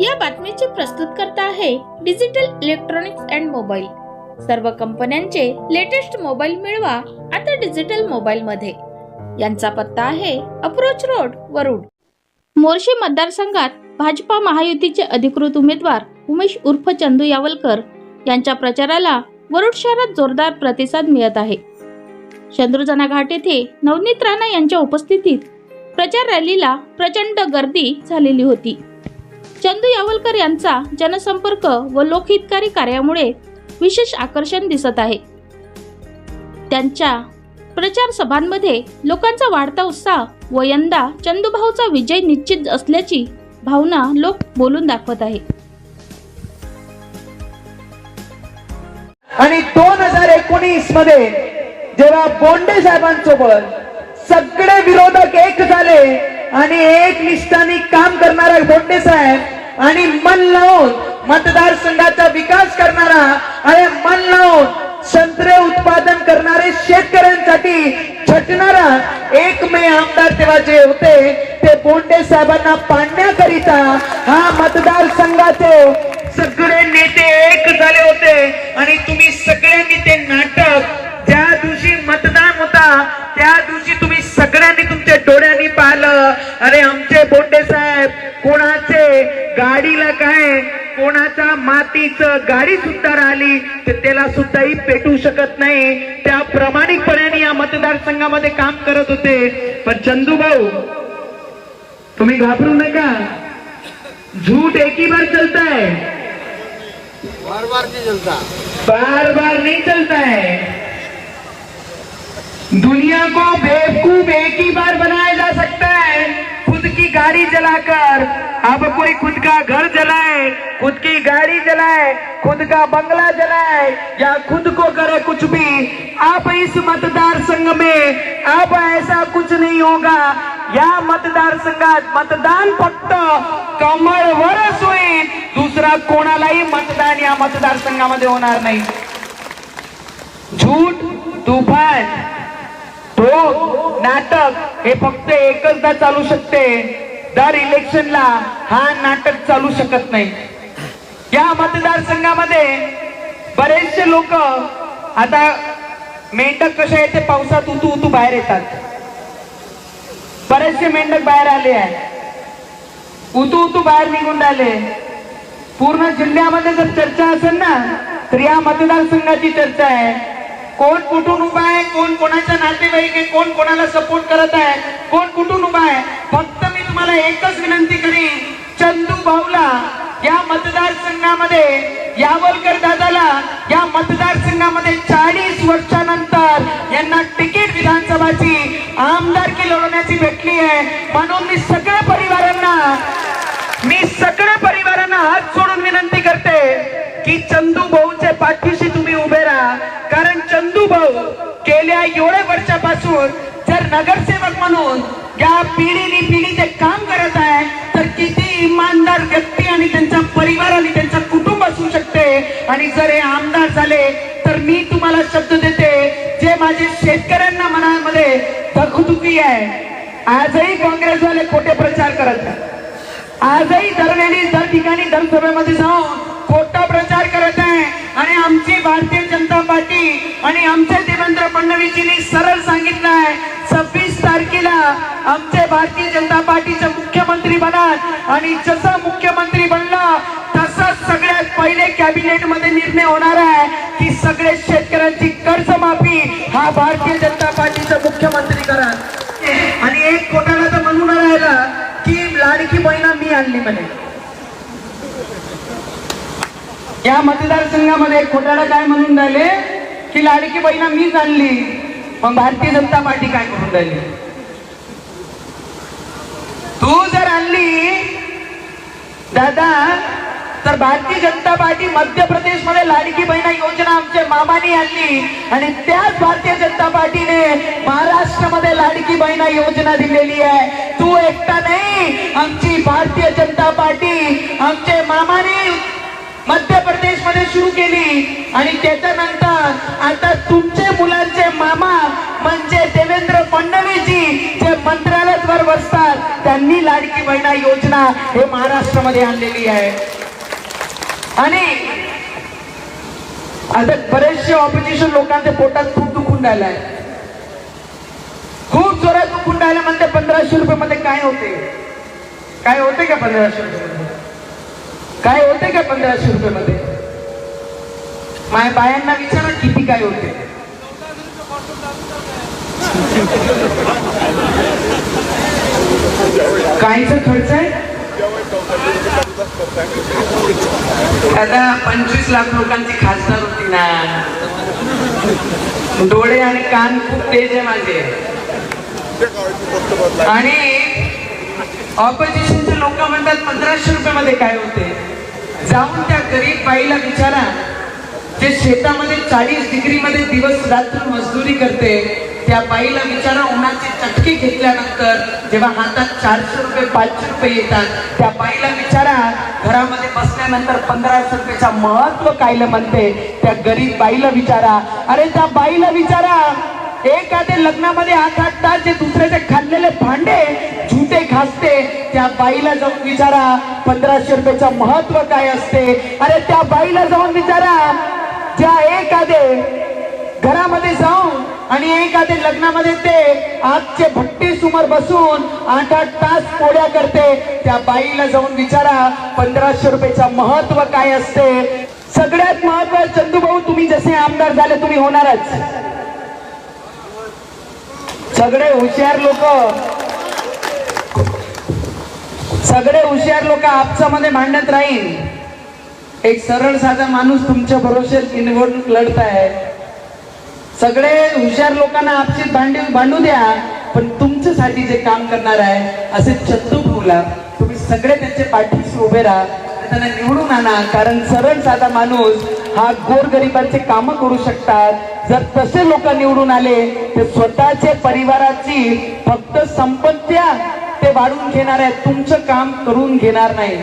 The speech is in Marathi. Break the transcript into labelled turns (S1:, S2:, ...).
S1: या बातमीचे प्रस्तुत करता आहे डिजिटल इलेक्ट्रॉनिक्स अँड मोबाईल. सर्व कंपन्यांचे लेटेस्ट मोबाईल मिळवा आता डिजिटल मोबाईल मध्ये यांचा पत्ता आहे अप्रोच रोड वरुड. मोर्शी मतदारसंघात भाजपा महायुतीचे अधिकृत उमेदवार उमेश उर्फ चंदू यावलकर यांच्या प्रचाराला वरुड शहरात जोरदार प्रतिसाद मिळत आहे. चंद्रुजना घाट येथे नवनीत राणा यांच्या उपस्थितीत प्रचार रॅलीला प्रचंड गर्दी झालेली होती. चंदू यावलकर यांचा जनसंपर्क व लोकहितकारी कार्यामुळे विशेष आकर्षण दिसत आहे. त्यांच्या प्रचार सभांमध्ये लोकांचा वाढता उत्साह व यंदा चंदूभाऊचा विजय निश्चित असल्याची भावना लोक बोलून दाखवत आहे.
S2: आणि दोन हजार एकोणीसमध्ये जेव्हा बोंडे साहेबांसोबत सगळे विरोधक एक झाले आणि एक निष्ठाने काम करणारा बोंडे साहेब आणि मन लावून मतदारसंघाचा विकास करणारा आणि मन लावून संत्रे उत्पादन करणारे शेतकऱ्यांसाठी झटणारा एकमेव आमदार तेव्हा जे होते ते बोंडे साहेबांना पाडण्याकरिता हा मतदारसंघाचे सगळे नेते एक झाले होते. आणि तुम्ही सगळ्यांनी ते नाटक ज्या दिवशी मतदान होता त्या दिवशी तुम्ही सगळ्यांनी तुमच्या डोळ्यांनी पाहिलं. अरे आमचे बोंडे साहेब कोणा गाडीला काय? कोणाचा मातीचं गाडी सुद्धा राहिली तर त्याला सुद्धाही पेटू शकत नाही. त्या प्रामाणिकपणे या मतदारसंघामध्ये काम करत होते. पण चंदू भाऊ तुम्ही घाबरू नका. झूठ एक बार चलता है
S3: बार बार नहीं चलता.
S2: बार बार नहीं चलता है दुनिया को बेवकूफ एक ही बार बनाया गाड़ी जलाकर अब कोई खुद का घर जलाए खुद की गाड़ी जलाए खुद का बंगला जलाए या खुद को करे कुछ भी आप इस मतदार संघ में अब ऐसा कुछ नहीं होगा। या मतदार संघात मतदान फक्त कमळवरच होईल दुसरा कोणालाही मतदान या मतदारसंघामध्ये होणार नाही. झूट तुफान तो नाटक हे फक्त एकचदा चालू शकते. दर इलेक्शनला हा नाटक चालू शकत नाही. या मतदारसंघामध्ये बरेचसे लोक आता मेंढक कसे येते पावसात उतू उतू बाहेर येतात. बरेचसे मेंढक बाहेर आले आहे उतू उतू बाहेर निघून राहिले. पूर्ण जिल्ह्यामध्ये जर चर्चा असेल ना तर या मतदारसंघाची चर्चा आहे. कोण कुठून उभा आहे कोण कोणाच्या नातेवाईक आहे कोण कोणाला सपोर्ट करत आहे कोण कुठून उभा आहे फक्त तुम्हाला एकच विनंती करीन चंदू भाऊला या मतदारसंघामध्ये यावलकर दादाला या मतदारसंघामध्ये चाळीस वर्षानंतर यांना तिकीट विधानसभाची आमदारकी लढवण्याची भेटली आहे. म्हणून मी सगळ्या परिवारांना मी सगळ्या परिवारांना हात सोडून विनंती करते की चंदू भाऊच्या पाठीशी तुम्ही उभे राहा. कारण चंदू भाऊ गेल्या एवढ्या वर्षापासून जर नगरसेवक म्हणून या पिढीने पिढी ते काम करत आहे तर किती इमानदार व्यक्ती आणि त्यांचा परिवार आणि त्यांचा कुटुंब असू शकते. आणि जर हे आमदार झाले तर मी तुम्हाला शब्द देते जे माझे शेतकऱ्यांना मनामध्ये धकधुकी आहे आजही काँग्रेसवाले खोटे प्रचार करत आहेत. आजही दरवेळी दर ठिकाणी धर्मसभेमध्ये जाऊन खोटा प्रचार करत आहे. आणि आमची भारतीय जनता पार्टी आणि आमचे देवेंद्र फडणवीसजींनी सरळ सांगितलं आहे सव्वीस तारखेला आमचे भारतीय जनता पार्टीचे मुख्यमंत्री बनाल आणि जसं मुख्यमंत्री बनला तसंच सगळ्यात पहिले कॅबिनेटमध्ये निर्णय होणार आहे की सगळे शेतकऱ्यांची कर्जमाफी हा भारतीय जनता पार्टीचा मुख्यमंत्री करा आणि एक कोटाला तर म्हणून राहिला की लाडकी बहिणा मी आणली म्हणे. या मतदारसंघामध्ये खोटाडा काय म्हणून राहिले? की लाडकी बहिणा मीच आणली पण भारतीय जनता पार्टी काय करून राहिली? तू जर आणली दादा तर भारतीय जनता पार्टी मध्य प्रदेशमध्ये लाडकी बहिणा योजना आमच्या मामाने आणली आणि त्याच भारतीय जनता पार्टीने महाराष्ट्रामध्ये लाडकी बहिणा योजना दिलेली आहे. तू एकटा नाही. आमची भारतीय जनता पार्टी आमचे मामाने मध्य प्रदेशमध्ये सुरू केली. आणि त्याच्यानंतर आता तुमचे मुलांचे मामा म्हणजे देवेंद्र फडणवीसजी जे मंत्रालयावर बसतात त्यांनी लाडकी बहिणा योजना हे महाराष्ट्रामध्ये आणलेली आहे. आणि आता बरेचसे ऑपोजिशन लोकांच्या पोटात खूप दुखून राहिलं आहे खूप जोरात कुंड राहिलं म्हणते पंधराशे रुपये मध्ये काय होते? काय होते का पंधराशे रुपये काय होते का पंधराशे रुपये मध्ये माझ्या बायांना विचारा किती काय होते. कायचा खर्च आहे? आता पंचवीस लाख लोकांची खासदार होती ना. डोळे आणि कान खूप तेज आहे माझे. आणि ऑपोजिशनचे लोक म्हणतात पंधराशे रुपये मध्ये काय होते? जाऊन त्या गरीब बाईला विचारा जे शेतामध्ये चाळीस डिग्री मध्ये दिवस रात्र मजदुरी करते त्या बाईला विचारा उन्हाचे चटके घेतल्यानंतर जेव्हा हातात चारशे रुपये पाचशे रुपये येतात त्या बाईला विचारा घरामध्ये बसल्यानंतर पंधराशे रुपयाचा महत्त्व कायला म्हणते? त्या गरीब बाईला विचारा अरे त्या बाईला विचारा एखाद्या लग्नामध्ये आठ आठ तास जे दुसऱ्याचे खाल्लेले भांडे झुटे घासते त्या बाईला जाऊन विचारा पंधराशे रुपयाचं महत्त्व काय असते? अरे त्या बाईला जाऊन विचारा. ज्या एखादे घरामध्ये जाऊन आणि एखादे लग्नामध्ये ते आजचे भट्टी समोर बसून आठ आठ तास पोळ्या करते. त्या बाईला जाऊन विचारा पंधराशे रुपयाचं महत्त्व काय असते? सगळ्यात महत्त्व चंदूभाऊ तुम्ही जसे आमदार झाले तुम्ही होणारच. सगळे हुशार लोक. सगळे हुशार लोक आपसामध्ये मांडत राहील एक सरळ साधा माणूस तुमच्या भरोश्यात निवडणूक लढत आहे सगळे हुशार लोकांना आपशी भांडी भांडू द्या पण तुमच्यासाठी जे काम करणार आहे असे चंदू भाऊला तुम्ही सगळे त्याचे पाठीशी उभे राहा त्यांना निवडून आणा कारण सरळ साधा माणूस हा गोरगरिबांचे काम करू शकतात. जर तसे लोक निवडून आले तर स्वतःचे परिवाराची फक्त संपत्त्या ते वाढून घेणार आहेत. तुमचं काम करून घेणार नाही.